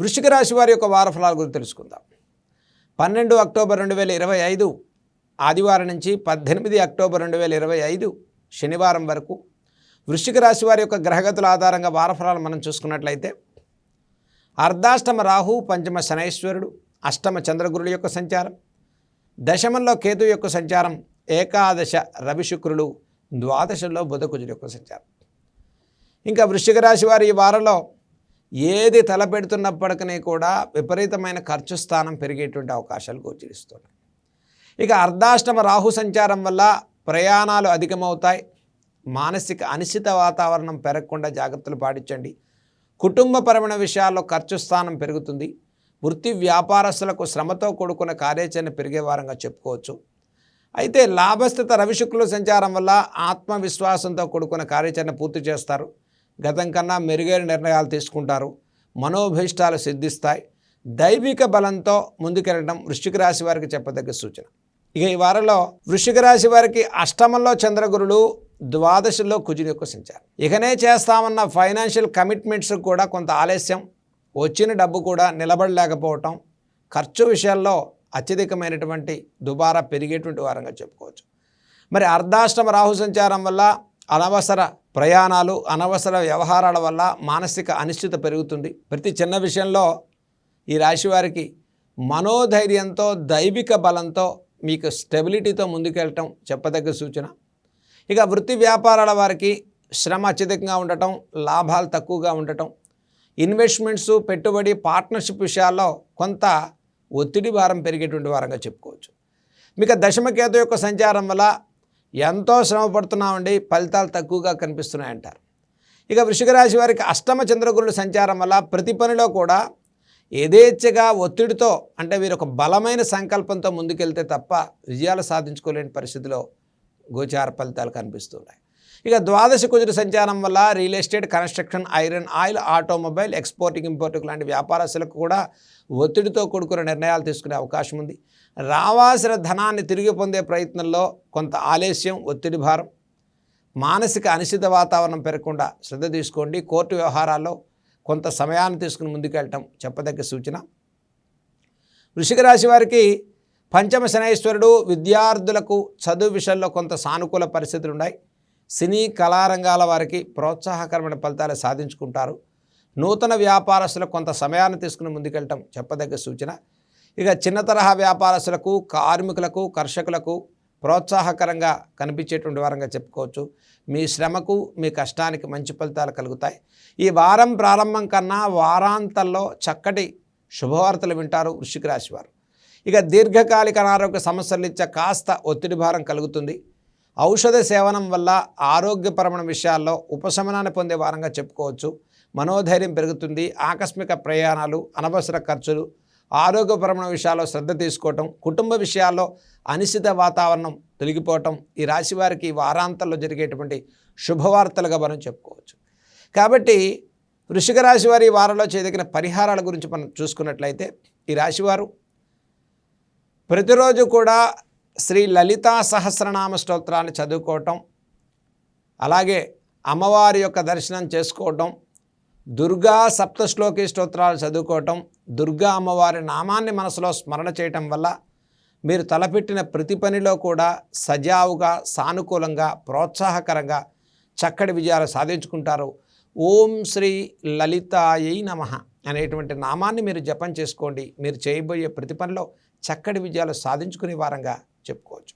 వృశ్చిక రాశి వారి యొక్క వారఫలాల గురించి తెలుసుకుందాం. పన్నెండు అక్టోబర్ రెండు వేల ఇరవై ఐదు ఆదివారం నుంచి పద్దెనిమిది అక్టోబర్ రెండు వేల ఇరవై ఐదు శనివారం వరకు వృశ్చిక రాశి వారి యొక్క గ్రహగతుల ఆధారంగా వారఫలాలు మనం చూసుకున్నట్లయితే అర్ధాష్టమ రాహు పంచమ శనైశ్వరుడు అష్టమ చంద్రగురుడు యొక్క సంచారం దశమంలో కేతు యొక్క సంచారం ఏకాదశ రవి శుక్రుడు ద్వాదశంలో బుధకుజుడు యొక్క సంచారం. ఇంకా వృశ్చిక రాశి వారి ఈ వారంలో ఏది తలపెడుతున్నప్పటికీ కూడా విపరీతమైన ఖర్చు స్థానం పెరిగేటువంటి అవకాశాలు గోచరిస్తున్నాయి. ఇక అర్ధాష్టమ రాహు సంచారం వల్ల ప్రయాణాలు అధికమవుతాయి. మానసిక అనిశ్చిత వాతావరణం పెరగకుండా జాగ్రత్తలు పాటించండి. కుటుంబపరమైన విషయాల్లో ఖర్చు స్థానం పెరుగుతుంది. వృత్తి వ్యాపారస్తులకు శ్రమతో కూడుకున్న కార్యాచరణ పెరిగే వారంగా చెప్పుకోవచ్చు. అయితే లాభస్థిత రవిశుక్ల సంచారం వల్ల ఆత్మవిశ్వాసంతో కూడుకున్న కార్యాచరణ పూర్తి చేస్తారు. గతం కన్నా మెరుగైన నిర్ణయాలు తీసుకుంటారు. మనోభీష్టాలు సిద్ధిస్తాయి. దైవిక బలంతో ముందుకెళ్ళడం వృశ్చిక రాశి వారికి చెప్పదగ్గ సూచన. ఇక ఈ వారంలో వృశ్చిక రాశి వారికి అష్టమంలో చంద్రగురుడు ద్వాదశిలో కుజుని యొక్క సంచారం. ఇకనే చేస్తామన్న ఫైనాన్షియల్ కమిట్మెంట్స్ కూడా కొంత ఆలస్యం. వచ్చిన డబ్బు కూడా నిలబడలేకపోవటం. ఖర్చు విషయాల్లో అత్యధికమైనటువంటి దుబారా పెరిగేటువంటి వారంగా చెప్పుకోవచ్చు. మరి అర్ధాష్టమ రాహు సంచారం వల్ల అనవసర ప్రయాణాలు అనవసర వ్యవహారాల వల్ల మానసిక అనిశ్చిత పెరుగుతుంది. ప్రతి చిన్న విషయంలో ఈ రాశి వారికి మనోధైర్యంతో దైవిక బలంతో మీకు స్టెబిలిటీతో ముందుకెళ్ళటం చెప్పదగ్గ సూచన. ఇక వృత్తి వ్యాపారాల వారికి శ్రమ అత్యధికంగా ఉండటం లాభాలు తక్కువగా ఉండటం ఇన్వెస్ట్మెంట్స్ పెట్టుబడి పార్ట్నర్షిప్ విషయాల్లో కొంత ఒత్తిడి భారం పెరిగేటువంటి వారంగా చెప్పుకోవచ్చు. మీకు దశమకేతు యొక్క సంచారం వల్ల ఎంతో శ్రమ పడుతున్నామండి ఫలితాలు తక్కువగా కనిపిస్తున్నాయంటారు. ఇక వృషికరాశి వారికి అష్టమ చంద్రగురుల సంచారం వల్ల ప్రతి పనిలో కూడా యథేచ్ఛగా ఒత్తిడితో అంటే వీరు ఒక బలమైన సంకల్పంతో ముందుకెళ్తే తప్ప విజయాలు సాధించుకోలేని పరిస్థితిలో గోచార ఫలితాలు కనిపిస్తున్నాయి ఇక ద్వాదశ కుజుడు సంచారం వల్ల real estate construction iron oil automobile exporting importing లాంటి వ్యాపారస్తులకు కూడా ఒత్తిడితో కూడుకున్న నిర్ణయాలు తీసుకునే అవకాశం ఉంది. రావాల్సిన ధనాన్ని తిరిగి పొందే ప్రయత్నంలో కొంత ఆలస్యం ఒత్తిడి భారం మానసిక అనిశ్చిత వాతావరణం పెరగకుండా శ్రద్ధ తీసుకోండి. కోర్టు వ్యవహారాల్లో కొంత సమయాన్ని తీసుకుని ముందుకెళ్ళటం చెప్పదగ్గ సూచన. వృషిక రాశి వారికి పంచమ శనైశ్వరుడు విద్యార్థులకు చదువు విషయంలో కొంత సానుకూల పరిస్థితులు ఉన్నాయి సినీ కళారంగాల వారికి ప్రోత్సాహకరమైన ఫలితాలు సాధించుకుంటారు. నూతన వ్యాపారస్తులకు కొంత సమయాన్ని తీసుకుని ముందుకెళ్ళటం చెప్పదగ్గ సూచన. ఇక చిన్న తరహా వ్యాపారస్తులకు కార్మికులకు కర్షకులకు ప్రోత్సాహకరంగా కనిపించేటువంటి వారంగా చెప్పుకోవచ్చు. మీ శ్రమకు మీ కష్టానికి మంచి ఫలితాలు కలుగుతాయి. ఈ వారం ప్రారంభం కన్నా వారాంతంలో చక్కటి శుభవార్తలు వింటారు వృశ్చిక రాశి వారు. ఇక దీర్ఘకాలిక అనారోగ్య సమస్యలు ఇచ్చే కాస్త ఒత్తిడి భారం కలుగుతుంది. ఔషధ సేవనం వల్ల ఆరోగ్యపరమైన విషయాల్లో ఉపశమనాన్ని పొందే వారంగా చెప్పుకోవచ్చు. మనోధైర్యం పెరుగుతుంది. ఆకస్మిక ప్రయాణాలు అనవసర ఖర్చులు ఆరోగ్యపరమైన విషయాల్లో శ్రద్ధ తీసుకోవటం కుటుంబ విషయాల్లో అనిశ్చిత వాతావరణం తొలగిపోవటం ఈ రాశి వారికి వారాంతంలో జరిగేటువంటి శుభవార్తలుగా మనం చెప్పుకోవచ్చు. కాబట్టి వృషిక రాశి వారి వారంలో చేయదగిన పరిహారాల గురించి మనం చూసుకున్నట్లయితే ఈ రాశివారు ప్రతిరోజు కూడా శ్రీ లలితా సహస్రనామ స్తోత్రాన్ని చదువుకోవటం అలాగే అమ్మవారి యొక్క దర్శనం చేసుకోవటం దుర్గా సప్తశ్లోకి స్తోత్రాలు చదువుకోవటం దుర్గా అమ్మవారి నామాన్ని మనసులో స్మరణ చేయటం వల్ల మీరు తలపెట్టిన ప్రతి పనిలో కూడా సజావుగా సానుకూలంగా ప్రోత్సాహకరంగా చక్కటి విజయాలు సాధించుకుంటారు. ఓం శ్రీ లలితాయై నమ అనేటువంటి నామాన్ని మీరు జపం చేసుకోండి. మీరు చేయబోయే ప్రతి పనిలో చక్కటి విజయాలు సాధించుకునే వారంగా చెప్పుకోవచ్చు.